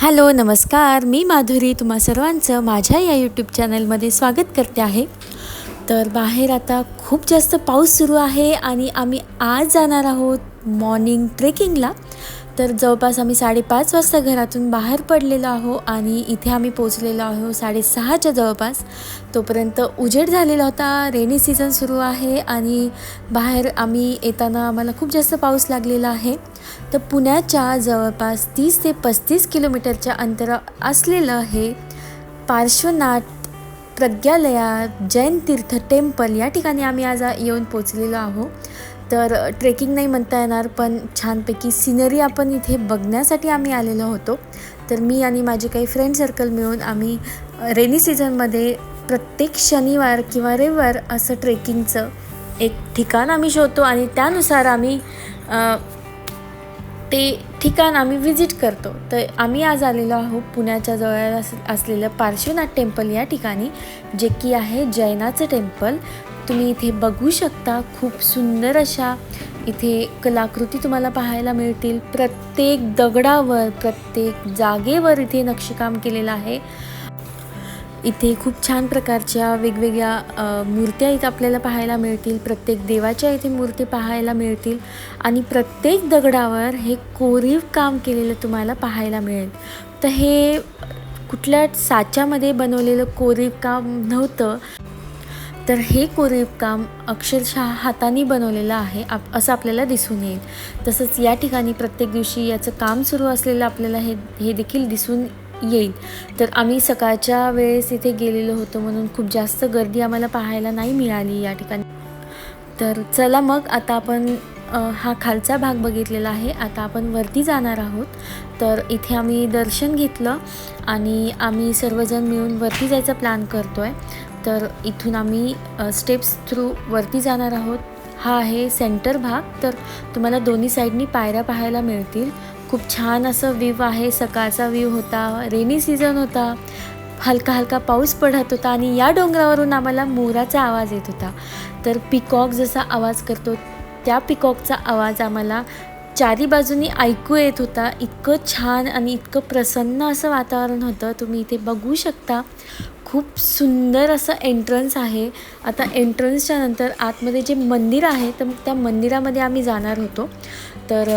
Hello नमस्कार. मी माधुरी. तुम्हा सर्वांचं माझ्या या यूट्यूब चॅनलमध्ये स्वागत करते आहे. तर बाहेर आता खूप जास्त पाऊस सुरू आहे आणि आम्ही आज जाणार आहोत मॉर्निंग ट्रेकिंगला तर जवळपास आम्ही साडेपाच वाजता घरातून बाहेर पडलेलो आहो आणि इथे आम्ही पोचलेलो आहो साडेसहाच्या जवळपास. तोपर्यंत उजेड झालेला होता रेनी सीझन सुरू आहे आणि बाहेर आम्ही येताना आम्हाला खूप जास्त पाऊस लागलेला आहे. तर पुण्याच्या जवळपास तीस ते पस्तीस किलोमीटरच्या अंतर असलेलं हे पार्श्वनाथ प्रज्ञालया जैन तीर्थ टेम्पल या ठिकाणी आम्ही आज येऊन पोचलेलो आहो. तर ट्रेकिंग नाही म्हणता येणार पण छानपैकी सिनरी आपण इथे बघण्यासाठी आम्ही आलेलो होतो. तर मी आणि माझे काही फ्रेंड सर्कल मिळून आम्ही रेनी सीझनमध्ये प्रत्येक शनिवार किंवा रविवार असं ट्रेकिंगचं एक ठिकाण आम्ही शोधतो आणि त्यानुसार आम्ही ते ठिकाण आम्ही व्हिजिट करतो. तर आम्ही आज आलेलो आहोत पुण्याच्या जवळ अस असलेलं पार्श्वनाथ टेम्पल या ठिकाणी जे की आहे जैनाचं टेम्पल. तुम्ही इथे बघू शकता खूप सुंदर अशा इथे कलाकृती तुम्हाला पाहायला मिळतील. प्रत्येक दगडावर प्रत्येक जागेवर इथे नक्षीकाम केलेलं आहे. इथे खूप छान प्रकारच्या वेगवेगळ्या मूर्त्या इथं आपल्याला पाहायला मिळतील. प्रत्येक देवाच्या इथे मूर्ती पाहायला मिळतील. आणि प्रत्येक दगडावर हे कोरीव काम केलेलं तुम्हाला पाहायला मिळेल. तर हे कुठल्या साच्यामध्ये बनवलेलं कोरीव काम नव्हतं. तर हे कोरीव काम अक्षरशः हाताने बनवलेलं आहे आप असं आपल्याला दिसून येईल. तसंच या ठिकाणी प्रत्येक दिवशी याचं काम सुरू असलेलं आपल्याला हे हे देखील दिसून येईल. तर आम्ही सकाळच्या वेळेस इथे गेलेलो होतो म्हणून खूप जास्त गर्दी आम्हाला पाहायला नाही मिळाली या ठिकाणी. तर चला मग आता आपण हा खालचा भाग बघितलेला आहे. आता आपण वरती जाणार आहोत. तर इथे आम्ही दर्शन घेतलं आणि आम्ही सर्वजण मिळून वरती जायचा प्लॅन करतो आहे तर इथून आम्ही स्टेप्स थ्रू वरती जाणार आहोत. हा आहे सेंटर भाग. तर तुम्हाला दोन्ही साईडनी पायऱ्या पाहायला मिळतील. खूप छान असं व्ह्यू आहे. सकाळचा व्ह्यू होता रेनी सीझन होता. हलका हलका पाऊस पडत होता आणि या डोंगरावरून आम्हाला मोराचा आवाज येत होता. तर पिकॉक जसा आवाज करतो त्या पिकॉकचा आवाज आम्हाला चारी बाजूनी ऐकू येत होता. इतकं छान आणि इतकं प्रसन्न असं वातावरण होतं. तुम्ही इथे बघू शकता. खूप सुंदर असं एंट्रन्स आहे. आता एंट्रन्सच्या नंतर आतमध्ये जे मंदिर आहे तर त्या मंदिरामध्ये आम्ही जाणार होतो. तर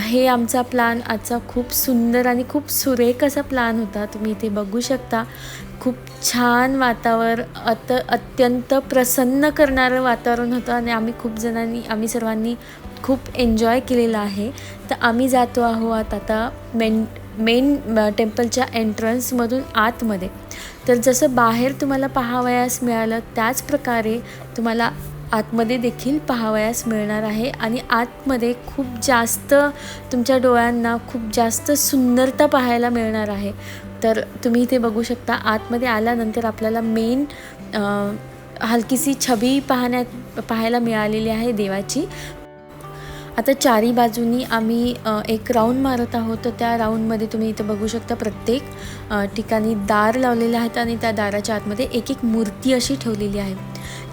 हे आमचा प्लान आजचा खूप सुंदर आणि खूप सुरेख असा प्लान होता. तुम्ही इथे बघू शकता. खूप छान वातावरण अत अत्यंत प्रसन्न करणारं वातावरण होतं आणि आम्ही खूप जणांनी आम्ही सर्वांनी खूप एन्जॉय केलेलं आहे. तर आम्ही जातो आहोत आता मेन मेन टेम्पलच्या एंट्रन्समधून आतमध्ये. तर जसं बाहेर तुम्हाला पाहावयास मिळालं त्याच प्रकारे तुम्हाला आतमध्ये देखील पाहावयास मिळणार आहे आणि आतमध्ये खूप जास्त तुमच्या डोळ्यांना खूप जास्त सुंदरता पाहायला मिळणार आहे. तर तुम्ही इथे बघू शकता आतमध्ये आल्यानंतर आपल्याला मेन हलकीशी छबी पाहण्यात पाहायला मिळालेली आहे देवाची. आता चारी बाजूनी आम्ही एक राऊंड मारत आहोत. तर त्या राऊंडमध्ये तुम्ही इथं बघू शकता प्रत्येक ठिकाणी दार लावलेले आहेत आणि त्या दाराच्या आतमध्ये एक एक मूर्ती अशी ठेवलेली आहे.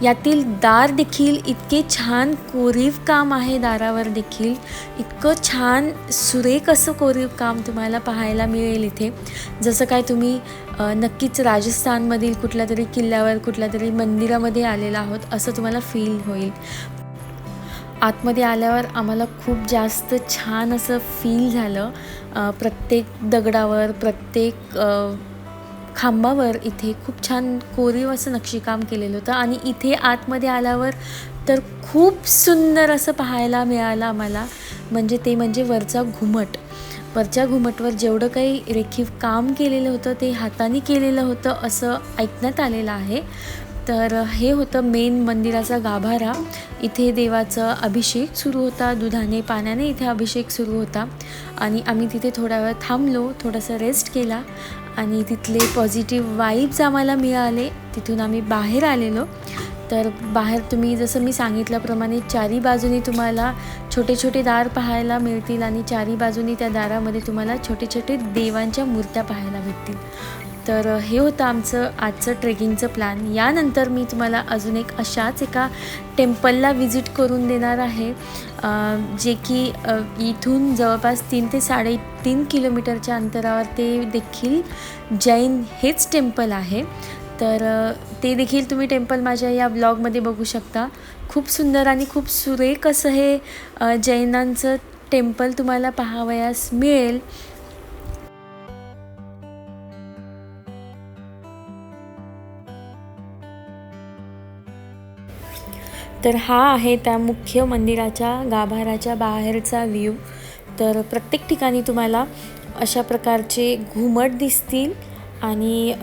यातील दार देखील इतके छान कोरीव काम आहे दारावर देखील. इतकं छान सुरेख असं कोरीव काम तुम्हाला पाहायला मिळेल इथे. जसं काय तुम्ही नक्कीच राजस्थानमधील कुठल्या तरी किल्ल्यावर कुठल्या तरी मंदिरामध्ये आलेला आहोत असं तुम्हाला फील होईल. आतमध्ये आल्यावर आम्हाला खूप जास्त छान असं फील झालं. प्रत्येक दगडावर प्रत्येक खांबावर इथे खूप छान कोरीव असं नक्षीकाम केलेलं होतं. आणि इथे आतमध्ये आल्यावर तर खूप सुंदर असं पाहायला मिळालं आम्हाला. म्हणजे ते म्हणजे वरचा घुमट. वरच्या घुमटवर जेवढं काही रेखीव काम केलेलं होतं ते हाताने केलेलं होतं असं ऐकण्यात आलेलं आहे. तर हे होतं मेन मंदिराचा गाभारा. इथे देवाचं अभिषेक सुरू होता दुधाने पाण्याने इथे अभिषेक सुरू होता. आणि आम्ही तिथे थोडा वेळ थांबलो थोडासा रेस्ट केला आणि तिथले पॉझिटिव्ह वाईब्स आम्हाला मिळाले. तिथून आम्ही बाहेर आलेलो. तर बाहेर तुम्ही जसं मी सांगितल्याप्रमाणे चारी बाजूनी तुम्हाला छोटे छोटे दार पाहायला मिळतील आणि चारी बाजूनी त्या दारामध्ये तुम्हाला छोटे छोटे देवांच्या मूर्त्या पाहायला भेटतील. तर हे होतं आमचं आजचं ट्रेकिंगचं प्लॅन. यानंतर मी तुम्हाला अजून एक अशाच एका टेम्पलला व्हिजिट करून देणार आहे जे की इथून जवळपास तीन ते साडेतीन किलोमीटरच्या अंतरावर ते देखील जैन हेच टेम्पल आहे. तर ते देखील तुम्ही टेम्पल माझ्या या ब्लॉगमध्ये बघू शकता. खूप सुंदर आणि खूप सुरेख असं हे जैनांचं टेम्पल तुम्हाला पाहावयास मिळेल. तर हा आहे त्या मुख्य मंदिराच्या गाभाराच्या बाहेरचा व्ह्यू तर प्रत्येक ठिकाणी तुम्हाला अशा प्रकारचे घुमट दिसतील आणि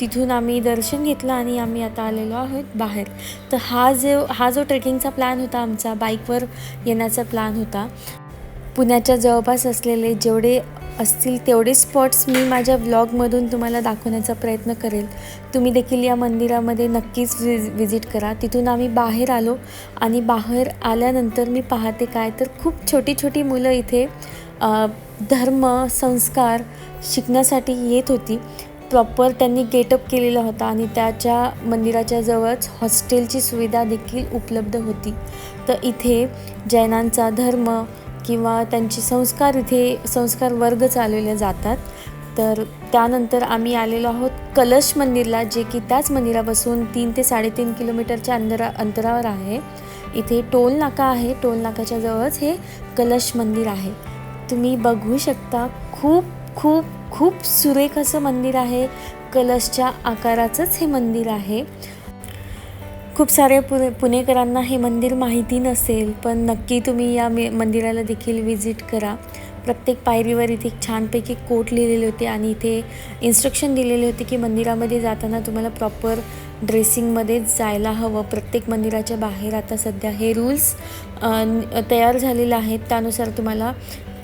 तिथून आम्ही दर्शन घेतलं आणि आम्ही आता आलेलो आहोत बाहेर. तर हा जो हा जो ट्रेकिंगचा प्लॅन होता आमचा बाईकवर येण्याचा प्लॅन होता. पुण्याच्या जवळपास असलेले जेवढे असतील तेवढे स्पॉट्स मी माझ्या व्लॉगमधून तुम्हाला दाखवण्याचा प्रयत्न करेल. तुम्ही देखील या मंदिरामध्ये नक्कीच विज विजिट करा. तिथून आम्ही बाहेर आलो आणि बाहेर आल्यानंतर मी पाहते काय तर खूप छोटी छोटी मुलं इथे धर्म संस्कार शिकण्यासाठी येत होती. प्रॉपर त्यांनी गेटअप केलेला होता आणि त्याच्या मंदिराच्या जवळच हॉस्टेलची सुविधा देखील उपलब्ध होती. तर इथे जैनांचा धर्म किंवा त्यांचे संस्कार इथे संस्कार वर्ग चालवले जातात. तर त्यानंतर आम्ही आलेलो आहोत कलश मंदिरला जे की त्याच मंदिरापासून तीन ते साडेतीन किलोमीटरच्या अंतरा अंतरावर आहे. इथे टोल नाका आहे. टोल नाकाच्या जवळच हे कलश मंदिर आहे. तुम्ही बघू शकता खूप खूप खूप सुरेख असं मंदिर आहे. कलशच्या आकाराचंच हे मंदिर आहे. खूप सारे पुणे पुणेकरांना हे मंदिर माहिती नसेल पण नक्की तुम्ही या मे मंदिराला देखील विजिट करा. प्रत्येक पायरीवर इथे एक छानपैकी कोट लिहिलेले होते आणि इथे इन्स्ट्रक्शन दिलेले होते की मंदिरामध्ये जाताना तुम्हाला प्रॉपर ड्रेसिंगमध्ये जायला हवं. प्रत्येक मंदिराच्या बाहेर आता सध्या हे रूल्स तयार झालेले आहेत. त्यानुसार तुम्हाला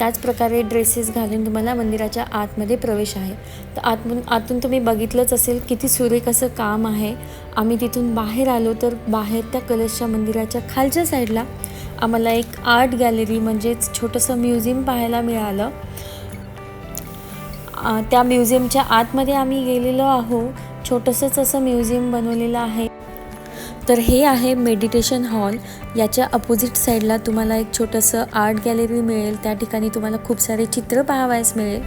त्याच प्रकारे ड्रेसेस घालून तुम्हाला मंदिराच्या आतमध्ये प्रवेश आहे. तर आतून आतून तुम्ही बघितलंच असेल किती सुरेख असं काम आहे. आम्ही तिथून बाहेर आलो तर बाहेर त्या कलशच्या मंदिराच्या खालच्या साईडला आम्हाला एक आर्ट गॅलरी म्हणजेच छोटंसं म्युझियम पाहायला मिळालं. त्या म्युझियमच्या आतमध्ये आम्ही गेलेलो आहो. छोटंसंच असं म्युझियम बनवलेलं आहे. तर हे आहे मेडिटेशन हॉल याच्या अपोजिट साईडला तुम्हाला एक छोटंसं आर्ट गॅलरी मिळेल. त्या ठिकाणी तुम्हाला खूप सारे चित्र पाहावयास मिळेल.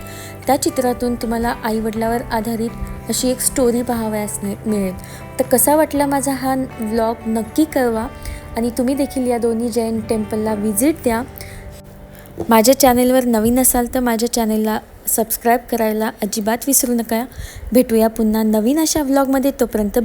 त्या चित्रातून तुम्हाला आईवडिलावर आधारित अशी एक स्टोरी पाहावयास मिळेल. तर कसा वाटला माझा हा व्लॉग नक्की कळवा. आणि तुम्ही देखील या दोन्ही जैन टेम्पलला व्हिजिट द्या. माझ्या चॅनेलवर नवीन असाल तर माझ्या चॅनेलला सबस्क्राईब करायला अजिबात विसरू नका. भेटूया पुन्हा नवीन अशा व्लॉगमध्ये तोपर्यंत